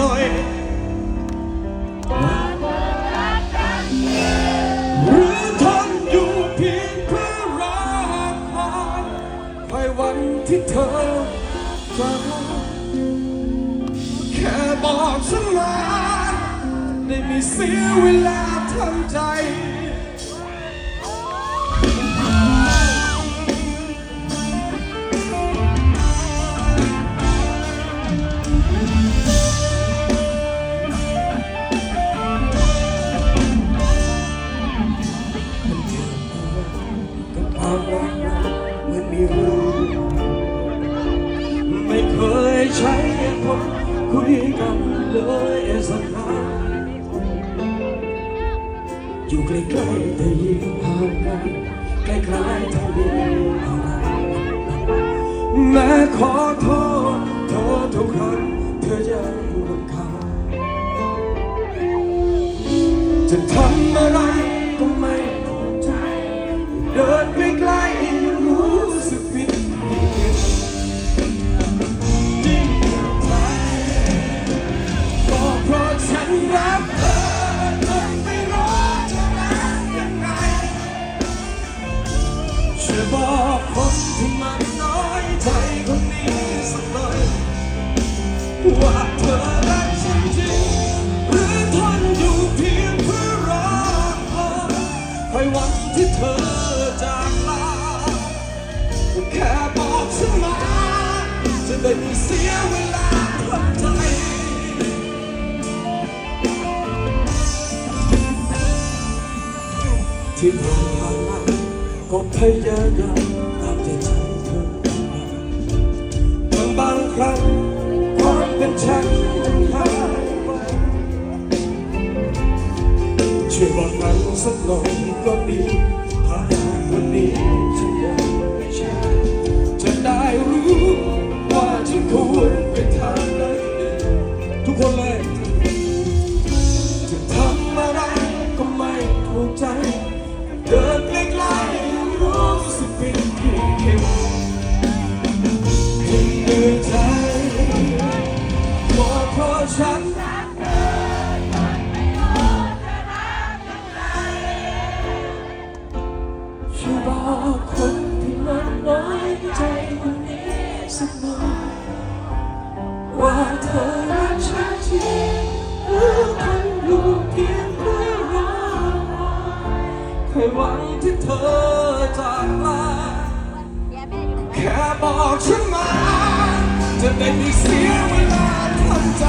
หน่อยหรือทนอยู่เพียงเพื่อรอคอยคอยวันที่เธอจากแค่บอกฉันมาได้มีเสียเวลาทำใจ เคยใช้เหตุผลคุยกันเลยสักครั้งอยู่ใกล้ๆแต่ยิ่งห่างกันใกล้ๆเท่านี้แม้ขอโทษเธอทุกครั้งเธอยังรำคาญจะทำอะไรก็ไม่ถูกใจเดินไป ช่วยบอกคนที่มันน้อยใจคนนี้สักหน่อยว่าเธอรักฉันจริงหรือทนอยู่เพียงเพื่อรอคอยคอยวันที่เธอจากลาแค่บอกฉันมาจะได้ไม่เสียเวลาทำใจที่ผ่านมา ก็พยายามตามใจเธอบางบางครั้งความเป็นฉันมันหายไปช่วยบอกมันสักหน่อยก็ดี ที่เข็มจึงเหนื่อยใจบอก แค่บอกฉันมา จะได้มีเสียเวลาทำใจ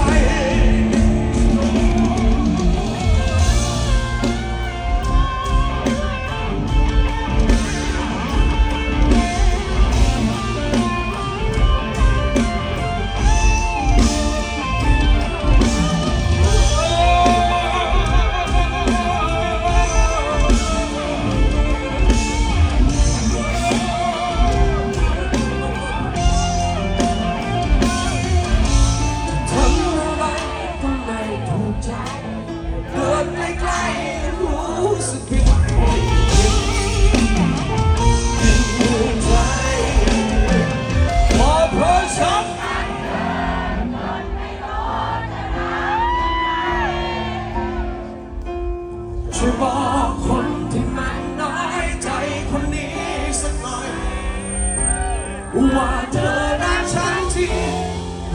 ว่าเธอรักฉันที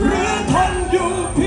หรือทนอยู่เพียง